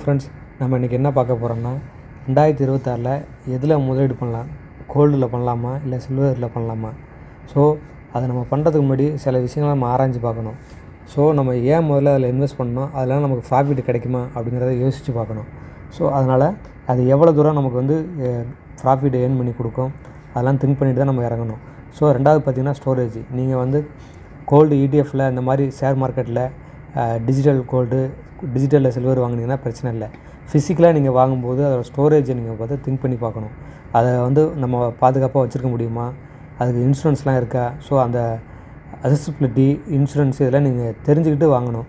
Friends நம்ம இன்றைக்கி என்ன பார்க்க போகிறோம்னா ரெண்டாயிரத்தி இருபத்தாறில் எதில் முதலீடு பண்ணலாம்? கோல்டில் பண்ணலாமா? இல்லை சில்வரில் பண்ணலாமா? ஸோ அதை நம்ம பண்ணுறதுக்கு முன்னாடி சில விஷயங்களை நம்ம ஆராய்ஞ்சு பார்க்கணும். ஸோ நம்ம ஏன் முதல்ல அதில் இன்வெஸ்ட் பண்ணணும்? அதெல்லாம் நமக்கு ப்ராஃபிட் கிடைக்குமா? அப்படிங்கிறத யோசித்து பார்க்கணும். ஸோ அதனால் அது எவ்வளோ தூரம் நமக்கு வந்து ப்ராஃபிட் ஏர்ன் பண்ணி கொடுக்கும்? அதெல்லாம் திங்க் பண்ணிட்டு தான் நம்ம இறங்கணும். ஸோ ரெண்டாவது பார்த்திங்கன்னா ஸ்டோரேஜ் நீங்கள் வந்து கோல்டு இடிஎஃப்பில் இந்த மாதிரி ஷேர் மார்க்கெட்டில் டிஜிட்டல் கோல்டு டிஜிட்டலில் சில்வர் வாங்கினீங்கன்னா பிரச்சனை இல்லை. ஃபிசிக்கலாக நீங்கள் வாங்கும்போது அதோடய ஸ்டோரேஜை நீங்கள் பார்த்து திங்க் பண்ணி பார்க்கணும். அதை வந்து நம்ம பாதுகாப்பாக வச்சுருக்க முடியுமா? அதுக்கு இன்சூரன்ஸ்லாம் இருக்கா? ஸோ அந்த அசஸ்பிலிட்டி இன்சூரன்ஸ் இதெல்லாம் நீங்கள் தெரிஞ்சுக்கிட்டு வாங்கணும்.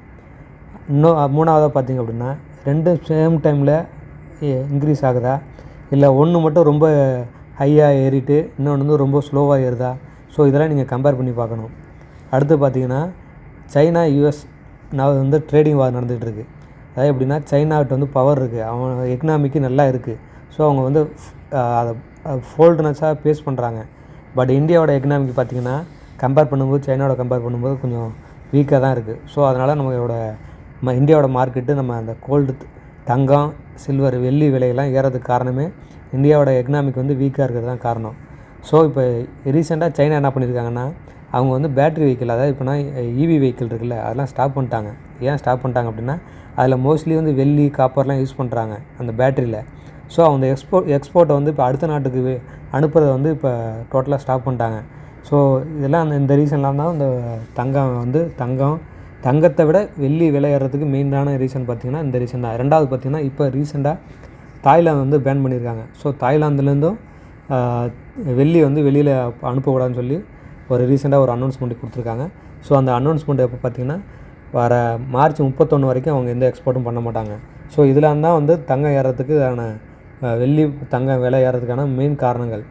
இன்னும் மூணாவதாக பார்த்தீங்க அப்படின்னா ரெண்டும் சேம் டைமில் இன்க்ரீஸ் ஆகுதா? இல்லை ஒன்று மட்டும் ரொம்ப ஹையாக ஏறிட்டு இன்னொன்று வந்து ரொம்ப ஸ்லோவாக ஏறுதா? ஸோ இதெல்லாம் நீங்கள் கம்பேர் பண்ணி பார்க்கணும். அடுத்து பார்த்தீங்கன்னா சைனா யூஎஸ் நான் வந்து ட்ரேடிங் வார் நடந்துகிட்டு இருக்குது அதாவது எப்படின்னா சைனாவிட்ட வந்து பவர் இருக்குது அவன் எக்கனாமிக்கு நல்லா இருக்குது ஸோ அவங்க வந்து அதை ஃபோல்டுனஸாக பேஸ் பண்ணுறாங்க பட் இந்தியாவோட எக்கனாமிக்கு பார்த்திங்கன்னா கம்பேர் பண்ணும்போது சைனாவோட கம்பேர் பண்ணும்போது கொஞ்சம் வீக்காக தான் இருக்குது ஸோ அதனால் நம்மளோட நம்ம இந்தியாவோட மார்க்கெட்டு நம்ம அந்த கோல்டு தங்கம் சில்வர் வெள்ளி விலையெல்லாம் ஏறதுக்கு காரணமே இந்தியாவோட எக்கனாமிக் வந்து வீக்காக இருக்கிறது தான் காரணம். ஸோ இப்போ ரீசெண்டாக சைனா என்ன பண்ணியிருக்காங்கன்னா அவங்க வந்து பேட்ரி வெஹிக்கிள் அதாவது இப்போனா இவி வெஹிக்கிள் இருக்குல்ல அதெல்லாம் ஸ்டாப் பண்ணிட்டாங்க. ஏன் ஸ்டாப் பண்ணிட்டாங்க அப்படின்னா அதில் மோஸ்ட்லி வந்து வெள்ளி காப்பர்லாம் யூஸ் பண்ணுறாங்க அந்த பேட்டரியில் ஸோ அந்த எக்ஸ்போர்ட் எக்ஸ்போர்ட்டை வந்து இப்போ அடுத்த நாட்டுக்கு அனுப்புறதை வந்து இப்போ டோட்டலாக ஸ்டாப் பண்ணிட்டாங்க. ஸோ இதெல்லாம் அந்த இந்த ரீசன்லாம் தான் இந்த தங்கம் வந்து தங்கம் தங்கத்தை விட வெள்ளி விலை ஏறதுக்கு மெயினான ரீசன் பார்த்திங்கன்னா இந்த ரீசன் தான். ரெண்டாவது பார்த்திங்கன்னா இப்போ ரீசெண்டாக தாய்லாந்து வந்து பேன் பண்ணியிருக்காங்க ஸோ தாய்லாந்துலேருந்தும் வெள்ளி வந்து வெளியில் அனுப்பக்கூடாதுன்னு சொல்லி ஒரு ரீசெண்டாக ஒரு அனௌன்ஸ்மெண்ட் கொடுத்துருக்காங்க. ஸோ அந்த அனௌன்ஸ்மெண்ட் எப்போ பார்த்திங்கன்னா வர மார்ச் முப்பத்தொன்று வரைக்கும் அவங்க எந்த எக்ஸ்போர்ட்டும் பண்ண மாட்டாங்க. ஸோ இதில் தான் வந்து தங்கம் ஏறதுக்கான வெள்ளி தங்கம் விலை ஏறதுக்கான மெயின் காரணங்கள்.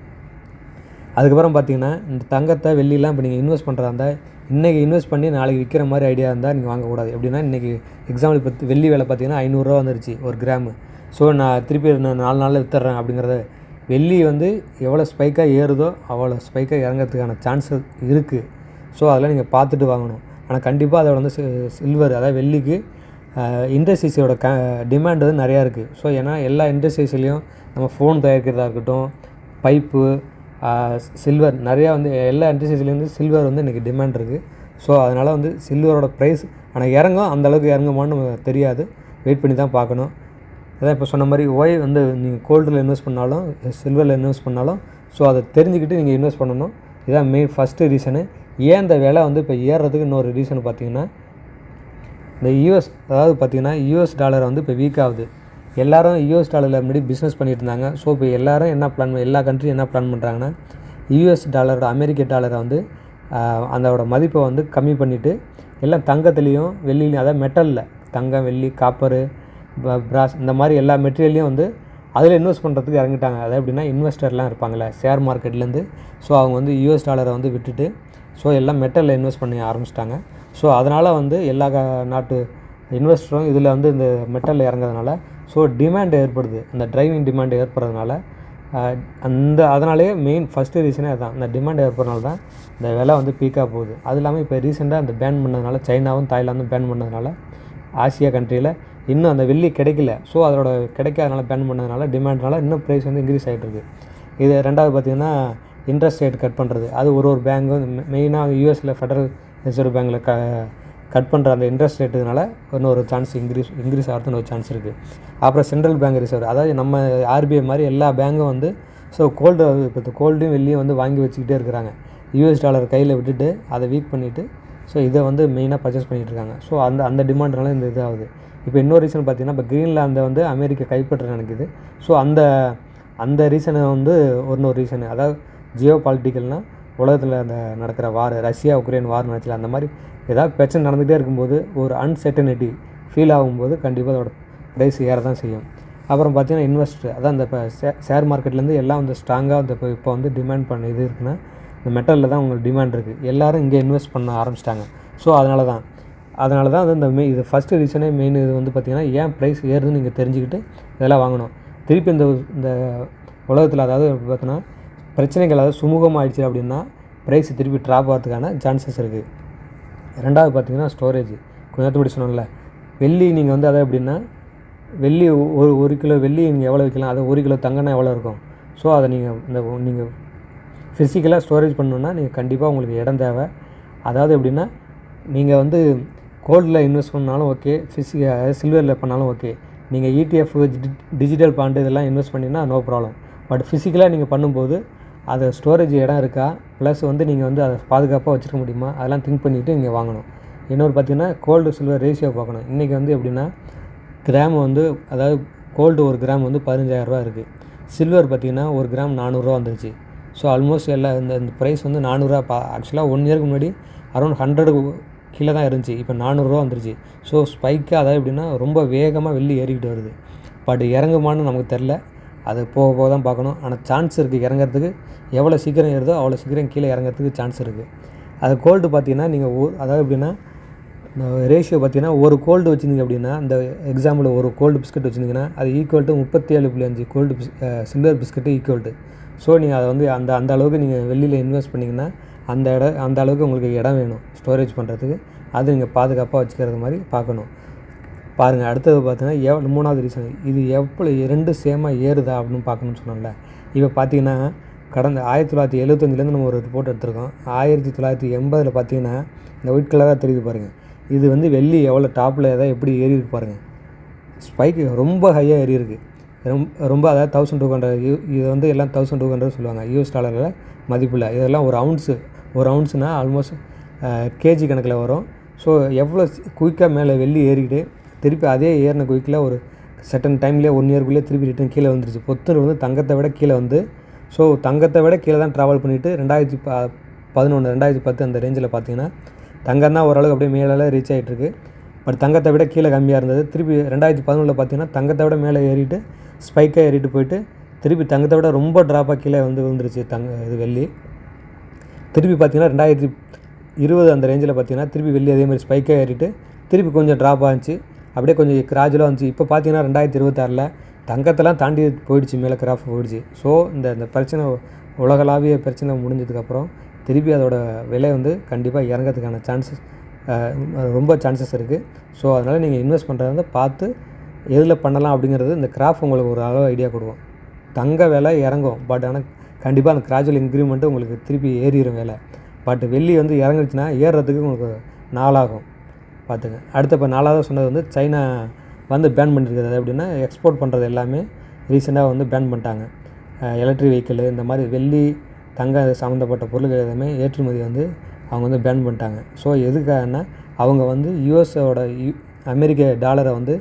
அதுக்கப்புறம் பார்த்திங்கன்னா இந்த தங்கத்தை வெள்ளிலாம் இப்போ நீங்கள் இன்வெஸ்ட் பண்ணுறதா இருந்தால் இன்றைக்கி இன்வெஸ்ட் பண்ணி நாளைக்கு விற்கிற மாதிரி ஐடியா இருந்தால் நீங்கள் வாங்கக்கூடாது. எப்படின்னா இன்றைக்கி எக்ஸாம்பிள் இப்போ வெள்ளி விலை பார்த்திங்கன்னா ஐநூறுரூவா வந்துருச்சு ஒரு கிராமு. ஸோ நான் திருப்பி நான் நாலு நாளில் விற்றுறேன் அப்படிங்கிறத வெள்ளி வந்து எவ்வளோ ஸ்பைக்காக ஏறுதோ அவ்வளோ ஸ்பைக்காக இறங்கிறதுக்கான சான்சஸ் இருக்குது ஸோ அதெல்லாம் நீங்கள் பார்த்துட்டு வாங்கணும். ஆனால் கண்டிப்பாக அதோட வந்து சில்வர் அதாவது வெள்ளிக்கு இண்டஸ்ட்ரீஸோட க டிமாண்ட் வந்து நிறையா இருக்குது ஸோ ஏன்னா எல்லா இண்டஸ்ட்ரீஸ்லேயும் நம்ம ஃபோன் தயாரிக்கிறதா இருக்கட்டும் பைப்பு சில்வர் நிறையா வந்து எல்லா இண்டஸ்ட்ரீஸ்லேருந்து சில்வர் வந்து இன்றைக்கி டிமாண்ட் இருக்குது ஸோ அதனால் வந்து சில்வரோட ப்ரைஸ் ஆனால் இறங்கும் அந்தளவுக்கு இறங்குமான்னு தெரியாது. வெயிட் பண்ணி தான் பார்க்கணும். அதான் இப்போ சொன்ன மாதிரி ஒய் வந்து நீங்கள் கோல்டில் இன்வெஸ்ட் பண்ணாலும் சில்வரில் இன்வெஸ்ட் பண்ணாலும் ஸோ அதை தெரிஞ்சுக்கிட்டு நீங்கள் இன்வெஸ்ட் பண்ணணும். இதான் மெயின் ஃபஸ்ட்டு ரீசனு ஏன் இந்த விலை வந்து இப்போ ஏறுறதுக்கு இன்னொரு ரீசன் பார்த்தீங்கன்னா இந்த யூஎஸ் அதாவது பார்த்திங்கன்னா யூஎஸ் டாலரை வந்து இப்போ வீக் ஆகுது. எல்லோரும் யூஎஸ் டாலரில் முன்னாடி பிஸ்னஸ் பண்ணிட்டு இருந்தாங்க. ஸோ இப்போ எல்லோரும் என்ன பிளான் எல்லா கண்ட்ரியும் என்ன பிளான் பண்ணுறாங்கன்னா யூஎஸ் டாலரோட அமெரிக்க டாலரை வந்து அதோட மதிப்பை வந்து கம்மி பண்ணிவிட்டு எல்லாம் தங்கத்துலேயும் வெள்ளிலையும் அதாவது மெட்டலில் தங்கம் வெள்ளி காப்பரு பிராஸ் இந்த மாதிரி எல்லா மெட்டீரியல்லையும் வந்து அதில் இன்வெஸ்ட் பண்ணுறதுக்கு இறங்கிட்டாங்க. அதாவது எப்படின்னா இன்வெஸ்டர்லாம் இருப்பாங்கள்ல ஷேர் மார்க்கெட்லேருந்து ஸோ அவங்க வந்து யூஎஸ் டாலரை வந்து விட்டுட்டு ஸோ எல்லாம் மெட்டலில் இன்வெஸ்ட் பண்ணி ஆரம்பிச்சிட்டாங்க. ஸோ அதனால் வந்து எல்லா நாட்டு இன்வெஸ்டரும் இதில் வந்து இந்த மெட்டலில் இறங்குறதுனால ஸோ டிமாண்ட் ஏற்படுது. அந்த ட்ரைவிங் டிமாண்ட் ஏற்படுறதுனால அந்த அதனாலேயே மெயின் ஃபஸ்ட்டு ரீசனே அதுதான் இந்த டிமாண்ட் ஏற்படுறதுனால தான் இந்த விலை வந்து பீக்காக போகுது. அது இல்லாமல் இப்போ ரீசெண்டாக அந்த பேன் பண்ணதுனால சைனாவும் தாய்லாந்தும் பேன் பண்ணதுனால ஆசியா கண்ட்ரியில் இன்னும் அந்த வெள்ளி கிடைக்கல. ஸோ அதோட கிடைக்காதனால பேன் பண்ணதுனால டிமாண்ட்னால இன்னும் ப்ரைஸ் வந்து இன்க்ரீஸ் ஆகிட்டு இருக்குது இது ரெண்டாவது பார்த்திங்கன்னா இன்ட்ரெஸ்ட் ரேட் கட் பண்ணுறது அது ஒரு ஒரு பேங்க்கும் மெயினாக யூஎஸில் ஃபெடரல் ரிசர்வ் பேங்கில் க கட் பண்ணுற அந்த இன்ட்ரெஸ்ட் ரேட்டுனால இன்னொரு சான்ஸ் இன்க்ரீஸ் இன்க்ரீஸ் ஆகிறதுன்னு ஒரு சான்ஸ் இருக்குது அப்புறம் சென்ட்ரல் பேங்க் ரிசர்வ் அதாவது நம்ம ஆர்பிஐ மாதிரி எல்லா பேங்க்கும் வந்து ஸோ கோல்டு இப்போ கோல்டும் வெள்ளியும் வந்து வாங்கி வச்சுக்கிட்டே இருக்கிறாங்க. யூஎஸ் டாலர் கையில் விட்டுட்டு அதை வீக் பண்ணிவிட்டு ஸோ இதை வந்து மெயினாக பர்ச்சேஸ் பண்ணிகிட்டு இருக்காங்க. ஸோ அந்த அந்த டிமாண்ட்னால இந்த இதாகுது இப்போ இன்னொரு ரீசன் பார்த்திங்கன்னா இப்போ க்ரீன்லாந்தை வந்து அமெரிக்கா கைப்பற்ற நினைக்குது. ஸோ அந்த அந்த ரீசனை வந்து ஒரு ரீசனு அதாவது ஜியோ பாலிட்டிக்கல்னால் உலகத்தில் அந்த நடக்கிற வார் ரஷ்யா உக்ரைன் வார் நடச்சல அந்த மாதிரி ஏதாவது பிரச்சனை நடந்துகிட்டே இருக்கும்போது ஒரு அன்சர்டனிட்டி ஃபீல் ஆகும்போது கண்டிப்பாக அதோட ப்ரைஸ் ஏற தான் செய்யும். அப்புறம் பார்த்திங்கன்னா இன்வெஸ்ட் அதான் இந்த இப்போ ஷேர் மார்க்கெட்லேருந்து எல்லாம் வந்து ஸ்ட்ராங்காக இந்த இப்போ இப்போ வந்து டிமாண்ட் பண்ண இது இருக்குன்னா இந்த மெட்டலில் தான் உங்களுக்கு டிமாண்ட் இருக்குது எல்லோரும் இங்கே இன்வெஸ்ட் பண்ண ஆரம்பிச்சிட்டாங்க. ஸோ அதனால தான் அதனால தான் அது இந்த மெய் இது ஃபஸ்ட்டு ரீசனே மெயின் இது வந்து பார்த்திங்கன்னா ஏன் ப்ரைஸ் ஏறுதுன்னு நீங்கள் தெரிஞ்சுக்கிட்டு இதெல்லாம் வாங்கணும். திருப்பி இந்த இந்த உலகத்தில் அதாவது பார்த்தோன்னா பிரச்சனைகள் அதாவது சுமூகமாகிடுச்சு அப்படின்னா ப்ரைஸ் திருப்பி ட்ராப் ஆகிறதுக்கான சான்சஸ் இருக்குது ரெண்டாவது பார்த்தீங்கன்னா ஸ்டோரேஜ் கொஞ்சம் நேரத்துக்கு முன்னாடி சொன்னோம்ல வெள்ளி நீங்கள் வந்து அதை எப்படின்னா வெள்ளி ஒரு ஒரு கிலோ வெள்ளி நீங்கள் எவ்வளோ விற்கலாம் அதை ஒரு கிலோ தங்கம்னா எவ்வளோ இருக்கும்? ஸோ அதை நீங்கள் இந்த நீங்கள் ஃபிசிக்கலாக ஸ்டோரேஜ் பண்ணணுன்னா நீங்கள் கண்டிப்பாக உங்களுக்கு இடம் தேவை. அதாவது எப்படின்னா நீங்கள் வந்து கோல்டில் இன்வெஸ்ட் பண்ணாலும் ஓகே ஃபிசி சில்வரில் பண்ணாலும் ஓகே. நீங்கள் இடிஎஃப் டிஜிட்டல் பாண்டு இதெல்லாம் இன்வெஸ்ட் பண்ணிங்கன்னா நோ ப்ராப்ளம் பட் ஃபிசிக்கலாக நீங்கள் பண்ணும்போது அது ஸ்டோரேஜ் இடம் இருக்கா? ப்ளஸ் வந்து நீங்கள் வந்து அதை பாதுகாப்பாக வச்சுருக்க முடியுமா? அதெல்லாம் திங்க் பண்ணிவிட்டு நீங்கள் வாங்கணும். இன்னொரு பார்த்தீங்கன்னா கோல்டு சில்வர் ரேஷியோ பார்க்கணும். இன்றைக்கி வந்து எப்படின்னா கிராம் வந்து அதாவது கோல்டு ஒரு கிராம் வந்து பதினஞ்சாயிரரூவா இருக்குது சில்வர் பார்த்திங்கன்னா ஒரு கிராம் நானூறுரூவா வந்துருச்சு. ஸோ ஆல்மோஸ்ட் எல்லா இந்த இந்த ப்ரைஸ் வந்து நானூறுரூவா பா ஆக்சுவலாக ஒன் இயருக்கு முன்னாடி அரௌண்ட் ஹண்ட்ரடு கீழே தான் இருந்துச்சு. இப்போ நானூறுரூவா வந்துருச்சு. ஸோ ஸ்பைக்காக அதாவது எப்படின்னா ரொம்ப வேகமாக வெள்ளி ஏறிக்கிட்டு வருது. பட் இறங்குமான்னு நமக்கு தெரில அது போக போக தான் பார்க்கணும். ஆனால் சான்ஸ் இருக்குது இறங்குறதுக்கு. எவ்வளோ சீக்கிரம் ஏறுதோ அவ்வளோ சீக்கிரம் கீழே இறங்குறதுக்கு சான்ஸ் இருக்குது அது கோல்டு பார்த்தீங்கன்னா நீங்கள் ஓ அதாவது எப்படின்னா ரேஷியோ பார்த்தீங்கன்னா ஒரு கோல்டு வச்சுருந்தீங்க அப்படின்னா அந்த எக்ஸாம்பிள் ஒரு கோல்டு பிஸ்கட் வச்சுருந்தீங்கன்னா அது ஈக்குவல் டு முப்பத்தி ஏழு புள்ளி அஞ்சு கோல்டு பிஸ் silver biscuit equal to so நீங்கள் அதை வந்து அந்த அந்த அளவுக்கு நீங்கள் வெளியில் இன்வெஸ்ட் பண்ணிங்கன்னா அந்த இடம் அந்த அளவுக்கு உங்களுக்கு இடம் வேணும் ஸ்டோரேஜ் பண்ணுறதுக்கு அது நீங்கள் பாதுகாப்பாக வச்சுக்கிறது மாதிரி பார்க்கணும். பாருங்கள் அடுத்தது பார்த்தீங்கன்னா எவ் மூணாவது ரீசன் இது எவ்வளோ ரெண்டு சேமாக ஏறுதா அப்படின்னு பார்க்கணும்னு சொன்னோம்ல இப்போ பார்த்தீங்கன்னா கடந்த ஆயிரத்தி தொள்ளாயிரத்தி எழுபத்தஞ்சிலேருந்து நம்ம ஒரு ரிப்போர்ட் எடுத்திருக்கோம். ஆயிரத்தி தொள்ளாயிரத்தி எண்பதில் பார்த்தீங்கன்னா இந்த ஒயிட் கலராக தெரியுது பாருங்கள் இது வந்து வெள்ளி எவ்வளோ டாப்பில் ஏதாவது எப்படி ஏறி இருக்கு பாருங்கள் ஸ்பைக்கு ரொம்ப ஹையாக ஏறி இருக்கு. ரொம்ப ரொம்ப அதாவது தௌசண்ட் டூ ஹண்ட்ரட் இது வந்து எல்லாம் தௌசண்ட் டூ ஹண்ட்ரட் சொல்லுவாங்க. யூஎஸ் டாலரில் மதிப்பில் இதெல்லாம் ஒரு அவுன்ஸு ஒரு அவுன்ஸுனால் ஆல்மோஸ்ட் கேஜி கணக்கில் வரும். ஸோ எவ்வளோ குயிக்காக மேலே வெள்ளி ஏறிக்கிட்டு திருப்பி அதே ஏறின குயிக்கில் ஒரு செட்டன் டைம்லேயே ஒன் இயர்க்குள்ளேயே திருப்பி ரிட்டன் கீழே வந்துருச்சு. பொத்துன்னு வந்து தங்கத்தை விட கீழே வந்து ஸோ தங்கத்தை விட கீழே தான் ட்ராவல் பண்ணிவிட்டு ரெண்டாயிரத்தி ப பதினொன்று ரெண்டாயிரத்தி பத்து அந்த ரேஞ்சில் பார்த்தீங்கன்னா தங்கம் தான் ஓரளவுக்கு அப்படியே மேலே ரீச் ஆகிட்டுருக்கு பட் தங்கத்தை விட கீழே கம்மியாக இருந்தது. திருப்பி ரெண்டாயிரத்தி பதினொன்றில் பார்த்தீங்கன்னா தங்கத்தை விட மேலே ஏறிட்டு ஸ்பைக்காக ஏறிட்டு போயிட்டு திருப்பி தங்கத்தை விட ரொம்ப ட்ராப்பாக கீழே வந்து விழுந்துருச்சு தங்க இது வெள்ளி. திருப்பி பார்த்திங்கன்னா ரெண்டாயிரத்தி இருபது அந்த ரேஞ்சில் பார்த்தீங்கன்னா திருப்பி வெளியே அதே மாதிரி ஸ்பைக்காக ஏறிட்டு திருப்பி கொஞ்சம் ட்ராப் ஆச்சு அப்படியே கொஞ்சம் கிராஜுவலாக வந்துச்சு. இப்போ பார்த்தீங்கன்னா ரெண்டாயிரத்தி இருபத்தாறில் தங்கத்தெல்லாம் தாண்டி போயிடுச்சு மேலே கிராஃப் போயிடுச்சு. ஸோ இந்த இந்த பிரச்சனை உலகளாவிய பிரச்சனை முடிஞ்சதுக்கப்புறம் திருப்பி அதோட விலை வந்து கண்டிப்பாக இறங்கிறதுக்கான சான்சஸ் ரொம்ப சான்சஸ் இருக்குது ஸோ அதனால் நீங்கள் இன்வெஸ்ட் பண்ணுறத பார்த்து எதில் பண்ணலாம் அப்படிங்கிறது இந்த கிராஃப் உங்களுக்கு ஒரு அளவு ஐடியா கொடுக்கும். தங்க விலை இறங்கும். பட் ஆனால் கண்டிப்பாக அந்த கிராஜுவல் இன்க்ரிமெண்ட்டு உங்களுக்கு திருப்பி ஏறிடும் வேலை. பட் வெள்ளி வந்து இறங்குச்சுன்னா ஏறுறதுக்கு உங்களுக்கு நாளாகும். பார்த்துங்க. அடுத்த இப்போ நாலாவது சொன்னது வந்து சைனா வந்து பேன் பண்ணியிருக்கிறது எப்படின்னா எக்ஸ்போர்ட் பண்ணுறது எல்லாமே ரீசெண்டாக வந்து பேன் பண்ணிட்டாங்க. எலக்ட்ரிக் வெஹிக்கிள் இந்த மாதிரி வெள்ளி தங்க சம்மந்தப்பட்ட பொருட்கள் எல்லாமே ஏற்றுமதி வந்து அவங்க வந்து பேன் பண்ணிட்டாங்க. ஸோ எதுக்காகனா அவங்க வந்து யூஎஸோட யூ அமெரிக்க டாலரை வந்து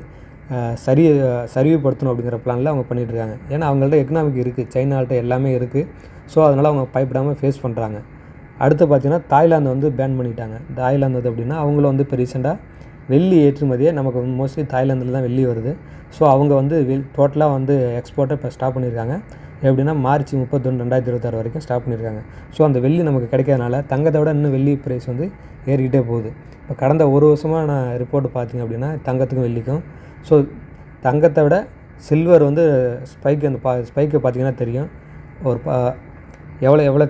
சரி சரிவுபடுத்தணும் அப்படிங்கிற பிளானில் அவங்க பண்ணிகிட்ருக்காங்க இருக்காங்க ஏன்னா அவங்கள்ட்ட எக்கனாமிக் இருக்குது சைனால்கிட்ட எல்லாமே இருக்குது ஸோ அதனால் அவங்க பயப்படாமல் ஃபேஸ் பண்ணுறாங்க அடுத்து பார்த்தீங்கன்னா தாய்லாந்து வந்து பேன் பண்ணிட்டாங்க. தாய்லாந்து வந்து அப்படின்னா அவங்கள வந்து இப்போ ரீசெண்டாக வெள்ளி ஏற்றுமதியே நமக்கு மோஸ்ட்லி தாய்லாந்தில் தான் வெள்ளி வருது. ஸோ அவங்க வந்து வெள் டோட்டலாக வந்து எக்ஸ்போர்ட்டை இப்போ ஸ்டாப் பண்ணியிருக்காங்க எப்படின்னா மார்ச் முப்பத்தொன்று ரெண்டாயிரத்தி இருபத்தாறு வரைக்கும் ஸ்டாப் பண்ணியிருக்காங்க ஸோ அந்த வெள்ளி நமக்கு கிடைக்காதனால தங்கத்தை விட இன்னும் வெள்ளி ப்ரைஸ் வந்து ஏறிக்கிட்டே போகுது. இப்போ கடந்த ஒரு வருஷமாக நான் ரிப்போர்ட் பார்த்தீங்க அப்படின்னா தங்கத்துக்கும் வெள்ளிக்கும் ஸோ தங்கத்தை விட சில்வர் வந்து ஸ்பைக்கு அந்த பா ஸ்பைக்கை பார்த்தீங்கன்னா தெரியும். ஒரு பா எவ்வளோ எவ்வளோ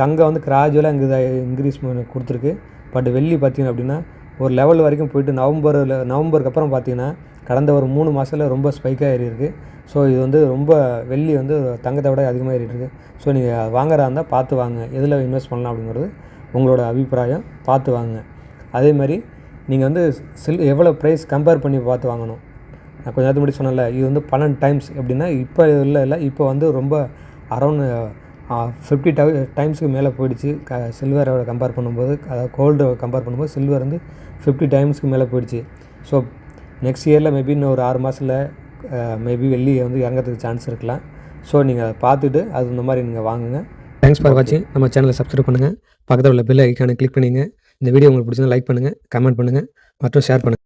தங்கம் வந்து கிராஜுவலாக இங்கே இன்க்ரீஸ் கொடுத்துருக்கு. பட் வெள்ளி பார்த்தீங்க அப்படின்னா ஒரு லெவல் வரைக்கும் போயிட்டு நவம்பரில் நவம்பருக்கு அப்புறம் பார்த்தீங்கன்னா கடந்த ஒரு மூணு மாதத்தில் ரொம்ப ஸ்பைக்காக ஏறி இருக்குது ஸோ இது வந்து ரொம்ப வெள்ளி வந்து தங்கத்தை விட அதிகமாக ஏறிட்டு ஸோ நீங்கள் வாங்குறதா இருந்தால் பார்த்து வாங்க. எதில் இன்வெஸ்ட் பண்ணலாம் அப்படிங்கிறது உங்களோட அபிப்பிராயம் பார்த்து வாங்க. அதே மாதிரி நீங்கள் வந்து சில் எவ்வளோ ப்ரைஸ் கம்பேர் பண்ணி பார்த்து வாங்கணும். நான் கொஞ்ச நேரத்துக்கு முன்னாடி சொன்னேன்ல இது வந்து பன்னெண்டு டைம்ஸ் எப்படின்னா இப்போ இல்லை இல்லை இப்போ வந்து ரொம்ப அரௌண்ட் ஃபிஃப்டி டவு டைம்ஸுக்கு மேலே போயிடுச்சு. க சில்வரோட கம்பேர் பண்ணும்போது அதாவது கோல்டு கம்பேர் பண்ணும்போது சில்வர் வந்து ஃபிஃப்டி டைம்ஸ்க்கு மேலே போயிடுச்சு. ஸோ நெக்ஸ்ட் இயரில் மேபி இன்னும் ஒரு ஆறு மாதத்தில் மேபி வெள்ளி வந்து இறங்கிறதுக்கு சான்ஸ் இருக்கலாம். ஸோ நீங்கள் அதை பார்த்துட்டு அது இந்த மாதிரி நீங்கள் வாங்குங்க. தேங்க்ஸ் ஃபார் வாட்சிங் நம்ம சேனலை சப்ஸ்கிரைப் பண்ணுங்கள் பக்கத்தில் உள்ள பெல் ஐக்கானை கிளிக் பண்ணிங்க. இந்த வீடியோ உங்களுக்கு பிடிச்சா லைக் பண்ணுங்கள் கமெண்ட் பண்ணுங்கள் மற்றும் ஷேர் பண்ணுங்கள்